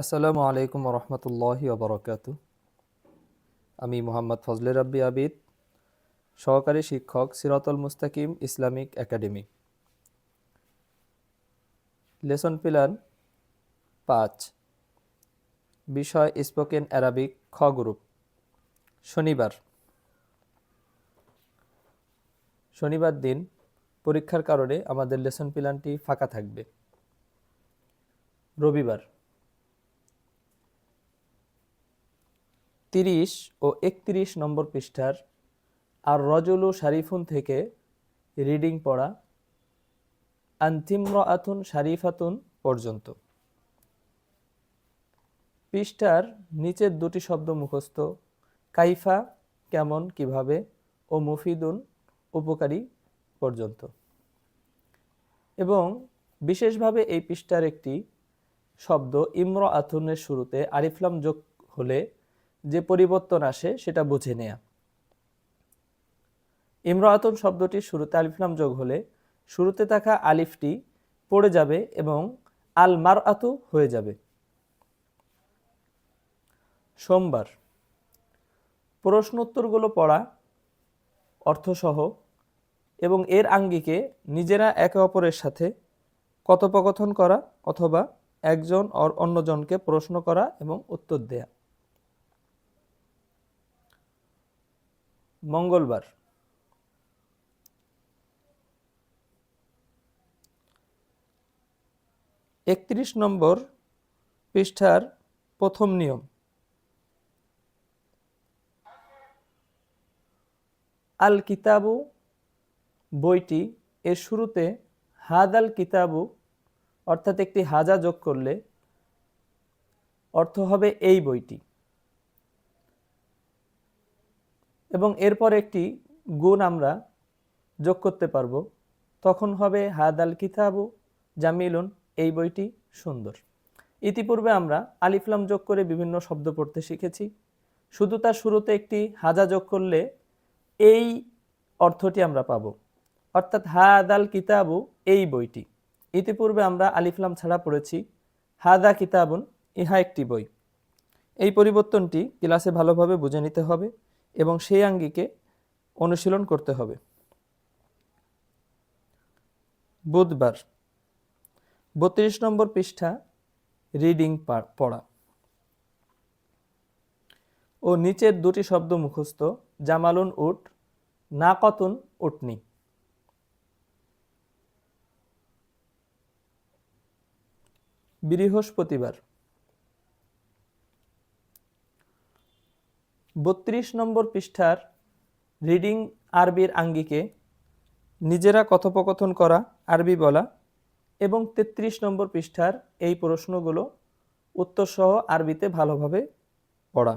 আসসালামু আলাইকুম রহমতুল্লাহি ওবরাকাত। আমি মোহাম্মদ ফজলে রাব্বি আবিদ, সহকারী শিক্ষক Siratul Mustakim Islamic academy. Lesson plan পাঁচ, বিষয় স্পোকেন অ্যারাবিক খ গ্রুপ, শনিবার। শনিবার দিন পরীক্ষার কারণে আমাদের লেসন প্ল্যানটি ফাঁকা থাকবে। রবিবার। তিরিশ ও একত্রিশ নম্বর পৃষ্ঠার আর রজলু শারিফুন থেকে রিডিং পড়া আন্তিম্র আতুন শারিফাতুন পর্যন্ত। পৃষ্ঠার নিচের দুটি শব্দ মুখস্থ, কাইফা কেমন, কীভাবে ও মুফিদুন উপকারী পর্যন্ত। এবং বিশেষভাবে এই পৃষ্ঠার একটি শব্দ ইমর আথুনের শুরুতে আরিফলাম যোগ হলে যে পরিবর্তন আসে সেটা বুঝে নেয়া। ইমরাতন শব্দটির শুরুতে আলিফলাম যোগ হলে শুরুতে থাকা আলিফটি পড়ে যাবে এবং আল মার আতু হয়ে যাবে। সোমবার, প্রশ্নোত্তরগুলো পড়া, অর্থসহ এবং এর আঙ্গিকে নিজেরা একে অপরের সাথে কথোপকথন করা অথবা একজন অন্যজনকে প্রশ্ন করা এবং উত্তর দেয়া। মঙ্গলবার। একত্রিশ নম্বর পৃষ্ঠার প্রথম নিয়ম। আল কিতাবু বইটি এর শুরুতে হাদ আল কিতাবু অর্থাৎ একটি হাজা যোগ করলে অর্থ হবে এই বইটি। এবং এরপর একটি গুণ আমরা যোগ করতে পারব। তখন হবে হাদ আল কিতাবু জামিলুন, এই বইটি সুন্দর। ইতিপূর্বে আমরা আলিফলাম যোগ করে বিভিন্ন শব্দ পড়তে শিখেছি। শুধু তার শুরুতে একটি হাজা যোগ করলে এই অর্থটি আমরা পাব। অর্থাৎ হাদ আল কিতাবু, এই বইটি। ইতিপূর্বে আমরা আলিফলাম ছাড়া পড়েছি, হাদা কিতাবুন, ইহা একটি বই। এই পরিবর্তনটি ক্লাসে ভালোভাবে বুঝে নিতে হবে। এবং সেই আঙ্গিকে অনুশীলন করতে হবে। বুধবার, বত্রিশ নম্বর পৃষ্ঠা, রিডিং পড়া। ও নিচের দুটি শব্দ মুখস্থ, জামালুন উট, নাকতুন উটনি। বৃহস্পতিবার বত্রিশ নম্বর পৃষ্ঠার রিডিং আরবির আঙ্গিকে নিজেরা কথোপকথন করা আরবি বলা এবং ৩৩ নম্বর পৃষ্ঠার এই প্রশ্নগুলো উত্তরসহ আরবিতে ভালোভাবে পড়া।